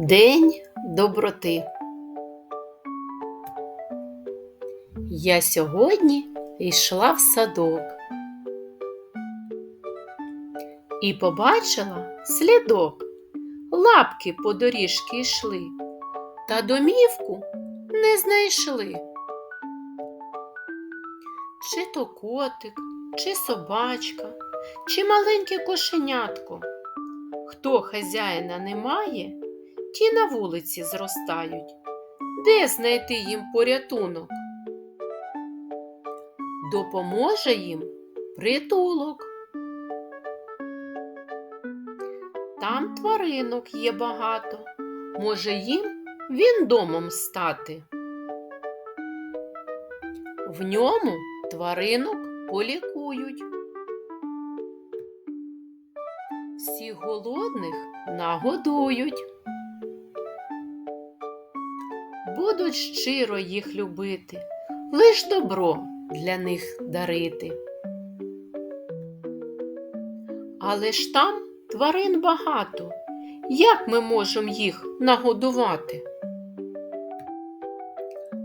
День доброти. Я сьогодні йшла в садок і побачила слідок. Лапки по доріжки йшли, та домівку не знайшли. Чи то котик, чи собачка, чи маленьке кошенятко. Хто хазяїна не має, ті на вулиці зростають. Де знайти їм порятунок? Допоможе їм притулок. Там тваринок є багато. Може їм він домом стати. В ньому тваринок полікують. Всіх голодних нагодують. Будуть щиро їх любити, лиш добро для них дарити. Але ж там тварин багато. Як ми можемо їх нагодувати?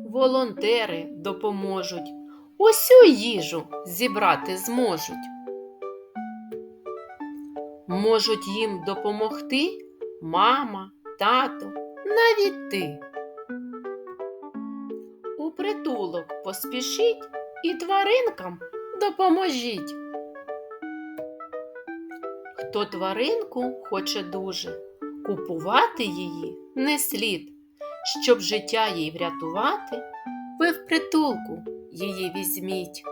Волонтери допоможуть, усю їжу зібрати зможуть. Можуть їм допомогти мама, тато, навіть ти. Поспішіть і тваринкам допоможіть. Хто тваринку хоче дуже, купувати її не слід. Щоб життя їй врятувати, ви в притулку її візьміть.